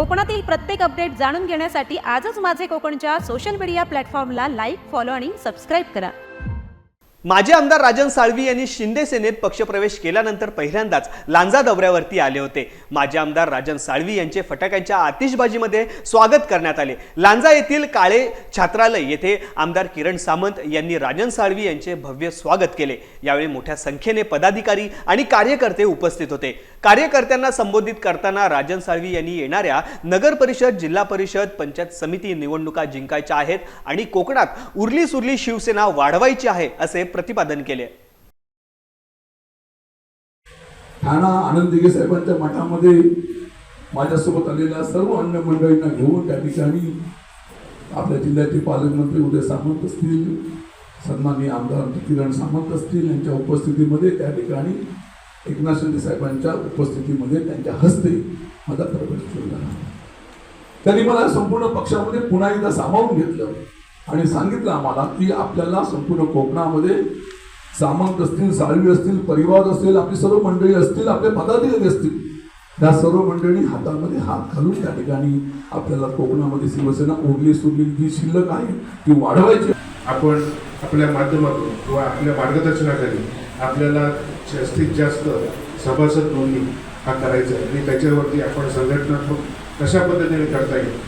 कोकणातील प्रत्येक अपडेट जाणून घेण्यासाठी आजच माझे कोकणच्या सोशल मीडिया प्लॅटफॉर्मला लाईक फॉलो आणि सबस्क्राईब करा. माजी आमदार राजन साळवी यांनी शिंदे सेनेत पक्षप्रवेश केल्यानंतर पहिल्यांदाच लांजा दौऱ्यावरती आले होते. माजी आमदार राजन साळवी यांचे फटाक्यांच्या आतिषबाजीमध्ये स्वागत करण्यात आले. लांजा येथील काळे छात्रालय येथे आमदार किरण सामंत यांनी राजन साळवी यांचे भव्य स्वागत केले. यावेळी मोठ्या संख्येने पदाधिकारी आणि कार्यकर्ते उपस्थित होते. कार्यकर्त्यांना संबोधित करताना राजन साळवी यांनी येणाऱ्या नगर परिषद जिल्हा परिषद पंचायत समिती निवडणुका जिंकायच्या आहेत आणि कोकणात उरली सुरली शिवसेना वाढवायची आहे असे प्रतिपादन केले. ठाणा आनंद साहेबांच्या मठामध्ये माझ्यासोबत आलेल्या सर्व अन्य मंडळींना घेऊन त्या ठिकाणी आपल्या जिल्ह्याचे पालकमंत्री उदय सामंत असतील सन्माननीय आमदार किरण सामंत असतील यांच्या उपस्थितीमध्ये त्या ठिकाणी एकनाथ शिंदे साहेबांच्या उपस्थितीमध्ये त्यांच्या हस्ते माझा प्रवेश केला त्यांनी मला संपूर्ण पक्षामध्ये पुन्हा एकदा सामावून घेतलं आणि सांगितलं आम्हाला की आपल्याला संपूर्ण कोकणामध्ये सामंत असतील साळवी असतील परिवार असतील आपली सर्व मंडळी असतील आपले पदाधिकारी असतील त्या सर्व मंडळी हातामध्ये हात घालून त्या ठिकाणी आपल्याला कोकणामध्ये शिवसेना उरली सुरली जी शिल्लक आहे ती वाढवायची. आपण आपल्या माध्यमातून किंवा आपल्या मार्गदर्शनाखाली आपल्याला जास्तीत जास्त सभासद नोंदणी हा करायचा आहे. आणि त्याच्यावरती आपण संघटनात्मक कशा पद्धतीने करता येईल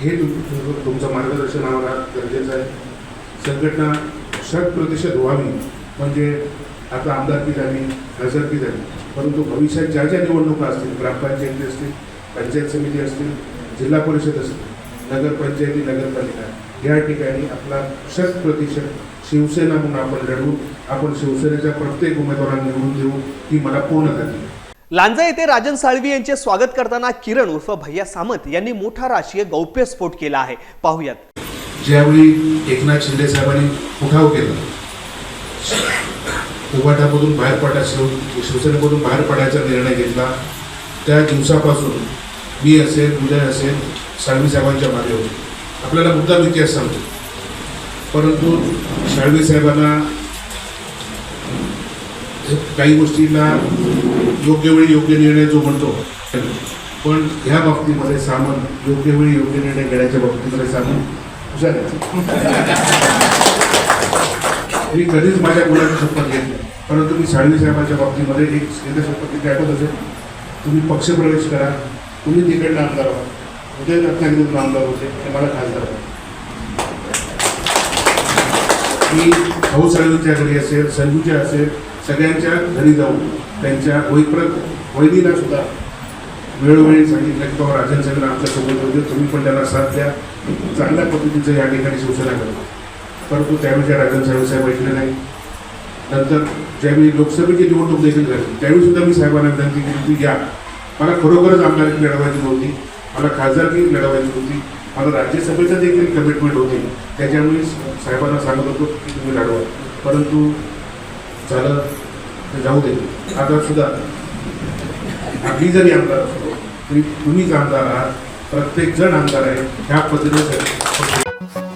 हे तुम- तुमचं मार्गदर्शन आम्हाला गरजेचं आहे. संघटना शत प्रतिशत व्हावी म्हणजे आता आमदारकी झाली खासदारकी झाली परंतु भविष्यात ज्या ज्या निवडणुका असतील ग्रामपंचायती असतील पंचायत समिती असतील जिल्हा परिषद असतील नगरपंचायती नगरपालिका या ठिकाणी आपला शत प्रतिशत शिवसेना म्हणून आपण लढू आपण शिवसेनेच्या प्रत्येक उमेदवारांना निवडून देऊ ही मला पूर्ण आहे. लांजा येथे राजन साळवी यांचे स्वागत करताना किरण उर्फ भैया सामंत यांनी मोठा राजकीय गौप्यस्फोट केला आहे. पाहुयात. ज्यावेळी एकनाथ शिंदे साहेबांनी उठाव केला उभाटामधून बाहेर पडा शिव शिवसेनेमधून बाहेर पडायचा निर्णय घेतला त्या दिवसापासून मी असेल उदय असेल साळवी साहेबांच्या मागे होते. आपल्याला मुद्दाम इतिहास सांगतो. परंतु साळवी साहेबांना काही गोष्टींना योग्य वेळी योग्य निर्णय जो म्हणतो पण ह्या बाबतीमध्ये सामान योग्य वेळी योग्य निर्णय घेण्याच्या बाबतीमध्ये सामान हुशार मी कधीच माझ्या मुलाची शपथ घेतली परंतु मी साळवी साहेबांच्या बाबतीमध्ये एक एकदा शपथ घेतली. आठवत असेल तुम्ही पक्षप्रवेश करा तुम्ही तिकडनं आमदार व्हा. उदय रत्नागिरीतून आमदार होते ते मला खासदार व्हा मी भाऊ साळवींच्या घरी असेल संजूच्या असेल सगळ्यांच्या घरी जाऊन त्यांच्या वैप्रत वैदीला सुद्धा वेळोवेळी सांगितलं की बाबा राजन सगळं आमच्यासोबत होते तुम्ही पण त्यांना साथ द्या. चांगल्या पद्धतीचं या ठिकाणी सूचना करतो परंतु त्यावेळी त्या राजन साहेब साहेब ऐकले नाही. नंतर ज्यावेळी लोकसभेची निवडणूक देखील झाली त्यावेळी सुद्धा मी साहेबांना विनंती केली की या मला खरोखरच आमदारकी मिळवायची नव्हती. मला खासदारकी लढवायची होती. मला राज्यसभेचं देखील कमिटमेंट होती. त्याच्यामुळे साहेबांना सांगत होतो की तुम्ही लढवा. परंतु झालं तर जाऊ दे. आता सुद्धा आम्ही जरी आमदार असलो तरी तुम्हीच आमदार आहात. प्रत्येक जण आमदार आहे. ह्या पद्धतीने